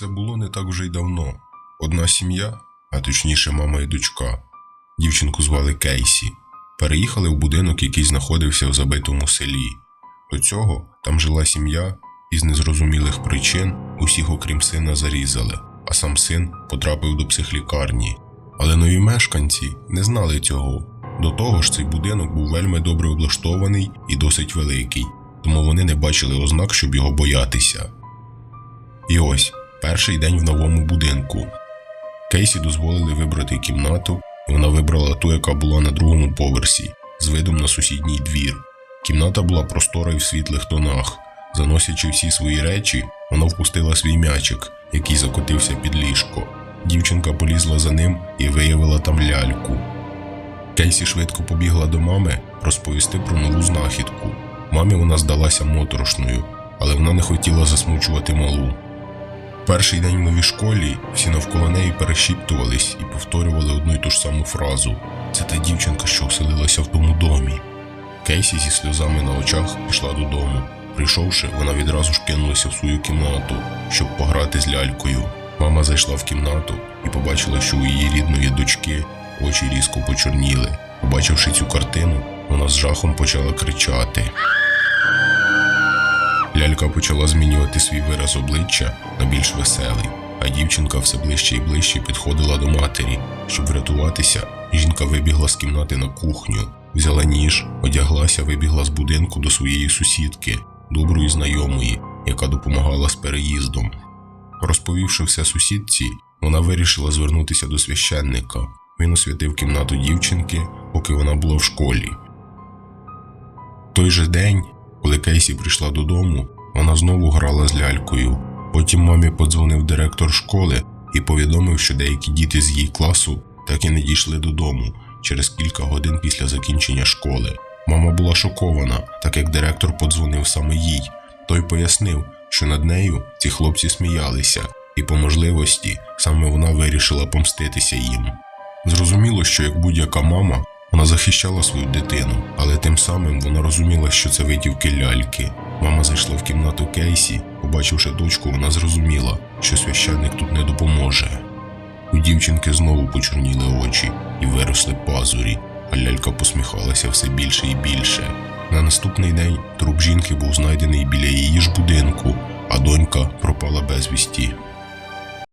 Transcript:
Це було не так вже й давно. Одна сім'я, а точніше мама і дочка, дівчинку звали Кейсі, переїхали в будинок, який знаходився в забитому селі. До цього там жила сім'я, і з незрозумілих причин усіх, окрім сина, зарізали, а сам син потрапив до психлікарні. Але нові мешканці не знали цього. До того ж, цей будинок був вельми добре облаштований і досить великий, тому вони не бачили ознак, щоб його боятися. І ось перший день в новому будинку. Кейсі дозволили вибрати кімнату, і вона вибрала ту, яка була на другому поверсі, з видом на сусідній двір. Кімната була простора і в світлих тонах. Заносячи всі свої речі, вона впустила свій м'ячик, який закотився під ліжко. Дівчинка полізла за ним і виявила там ляльку. Кейсі швидко побігла до мами розповісти про нову знахідку. Мамі вона здалася моторошною, але вона не хотіла засмучувати малу. Перший день в новій школі всі навколо неї перешіптувались і повторювали одну й ту ж саму фразу: це та дівчинка, що оселилася в тому домі. Кейсі зі сльозами на очах пішла додому. Прийшовши, вона відразу ж кинулася в свою кімнату, щоб пограти з лялькою. Мама зайшла в кімнату і побачила, що у її рідної дочки очі різко почорніли. Побачивши цю картину, вона з жахом почала кричати. Лялька почала змінювати свій вираз обличчя на більш веселий, а дівчинка все ближче і ближче підходила до матері. Щоб врятуватися, жінка вибігла з кімнати на кухню, взяла ніж, одяглася, вибігла з будинку до своєї сусідки, доброї знайомої, яка допомагала з переїздом. Розповівши все сусідці, вона вирішила звернутися до священника. Він освятив кімнату дівчинки, поки вона була в школі. Той же день, коли Кейсі прийшла додому, вона знову грала з лялькою. Потім мамі подзвонив директор школи і повідомив, що деякі діти з її класу так і не дійшли додому через кілька годин після закінчення школи. Мама була шокована, так як директор подзвонив саме їй. Той пояснив, що над нею ці хлопці сміялися, і по можливості саме вона вирішила помститися їм. Зрозуміло, що як будь-яка мама, вона захищала свою дитину, але тим самим вона розуміла, що це витівки ляльки. Мама зайшла в кімнату Кейсі, побачивши дочку, вона зрозуміла, що священник тут не допоможе. У дівчинки знову почорніли очі і виросли пазурі, а лялька посміхалася все більше і більше. На наступний день труп жінки був знайдений біля її ж будинку, а донька пропала безвісті.